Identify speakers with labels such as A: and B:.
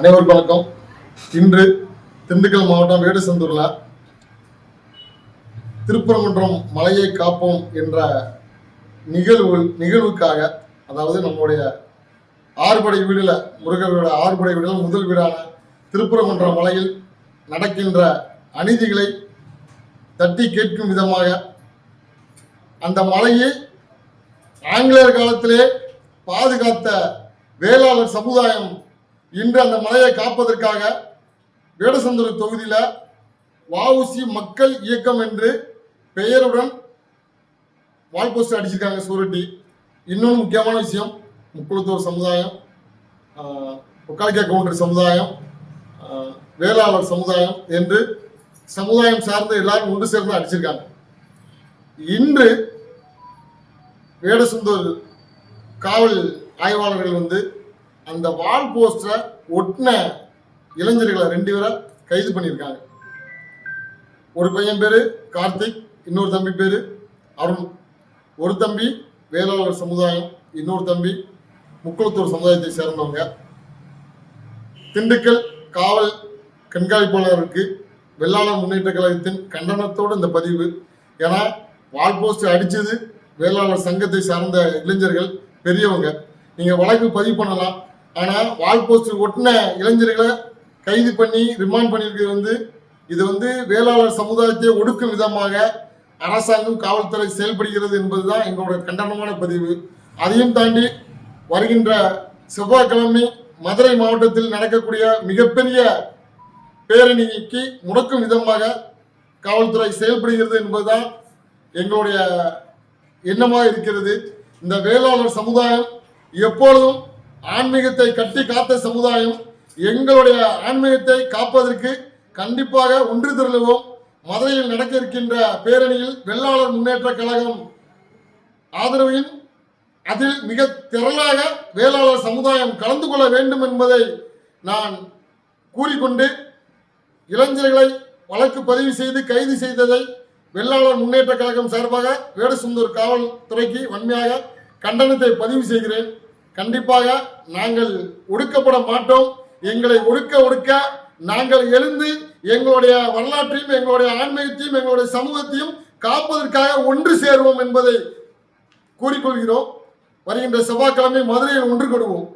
A: அனைவருக்கும் வணக்கம். இன்று திண்டுக்கல் மாவட்டம் வேடுசந்தூர்ல திருப்பரங்குன்றம் மலையை காப்போம் என்ற நிகழ்வு நிகழ்வுக்காக அதாவது நம்முடைய ஆறுபடை வீடுல முருகர்களோட ஆறுபடை வீடுல முதல் வீடான திருப்பரங்குன்றம் மலையில் நடக்கின்ற அநீதிகளை தட்டி கேட்கும் விதமாக அந்த மலையை ஆங்கிலேயர் காலத்திலே பாதுகாத்த வேளாளர் சமுதாயம் இன்று அந்த மலையை காப்பதற்காக வேடசந்தூர் தொகுதியில் வஉசி மக்கள் இயக்கம் என்று பெயருடன் வால் போஸ்டர் அடிச்சிருக்காங்க சூரட்டி. இன்னொன்று முக்கியமான விஷயம் முக்குளத்தூர் சமுதாயம் ஒக்காலிக்கா கவுண்டர் சமுதாயம் வேளாளர் சமுதாயம் என்று சமுதாயம் சார்ந்த எல்லாரும் ஒன்று சேர்ந்து அடிச்சிருக்காங்க. இன்று வேடசுந்தூர் காவல் ஆய்வாளர்கள் வந்து அந்த வால் போஸ்டரை ஒட்டின இளைஞர்களை ரெண்டு பேரை கைது பண்ணியிருக்காங்க. ஒரு பையன் பேரு கார்த்திக் இன்னொரு தம்பி பேரு அருண். ஒரு தம்பி வேளாளர் சமுதாயம் இன்னொரு தம்பி முக்குளத்தூர் சமுதாயத்தை சேர்ந்தவங்க. திண்டுக்கல் காவல் கண்காணிப்பாளருக்கு வெள்ளாளர் முன்னேற்ற கழகத்தின் கண்டனத்தோடு இந்த பதிவு. ஏன்னா வால் போஸ்ட் அடிச்சது வேளாளர் சங்கத்தை சார்ந்த இளைஞர்கள் பெரியவங்க. நீங்கள் வழக்கு பதிவு பண்ணலாம். ஆனால் வால் போஸ்டர் ஒட்டின இளைஞர்களை கைது பண்ணி ரிமாண்ட் பண்ணியிருக்கிறது வந்து இது வந்து வேளாளர் சமுதாயத்தை ஒடுக்கும் விதமாக அரசாங்கம் காவல்துறை செயல்படுகிறது என்பதுதான் எங்களோட கண்டனமான பதிவு. அதையும் தாண்டி வருகின்ற செவ்வாய்க்கிழமை மதுரை மாவட்டத்தில் நடக்கக்கூடிய மிகப்பெரிய பேரணிக்கு முடக்கும் விதமாக காவல்துறை செயல்படுகிறது என்பதுதான் எங்களுடைய எண்ணமாக இருக்கிறது. இந்த வேளாளர் சமுதாயம் எப்பொழுதும் ஆன்மீகத்தை கட்டி காத்த சமுதாயம் எங்களுடைய ஆன்மீகத்தை காப்பதற்கு கண்டிப்பாக ஒன்று திரளுவோம். மதுரையில் நடக்க இருக்கின்ற பேரணியில் வெள்ளாளர் முன்னேற்ற கழகம் ஆதரவின் அதில் மிக திரளாக வேளாளர் சமுதாயம் கலந்து கொள்ள வேண்டும் என்பதை நான் கூறிக்கொண்டு இளைஞர்களை வழக்கு பதிவு செய்து கைது செய்ததை வெள்ளாளர் முன்னேற்ற கழகம் சார்பாக வேடசுந்தூர் காவல்துறைக்கு வன்மையாக கண்டனத்தை பதிவு செய்கிறேன். கண்டிப்பாக நாங்கள் ஒடுக்கப்பட மாட்டோம். எங்களை ஒடுக்க ஒடுக்க நாங்கள் எழுந்து எங்களுடைய வரலாற்றையும் எங்களுடைய ஆன்மீகத்தையும் எங்களுடைய சமூகத்தையும் காப்பதற்காக ஒன்று சேருவோம் என்பதை கூறிக்கொள்கிறோம். வருகின்ற செவ்வாய்க்கிழமை மதுரையில் ஒன்று கொடுவோம்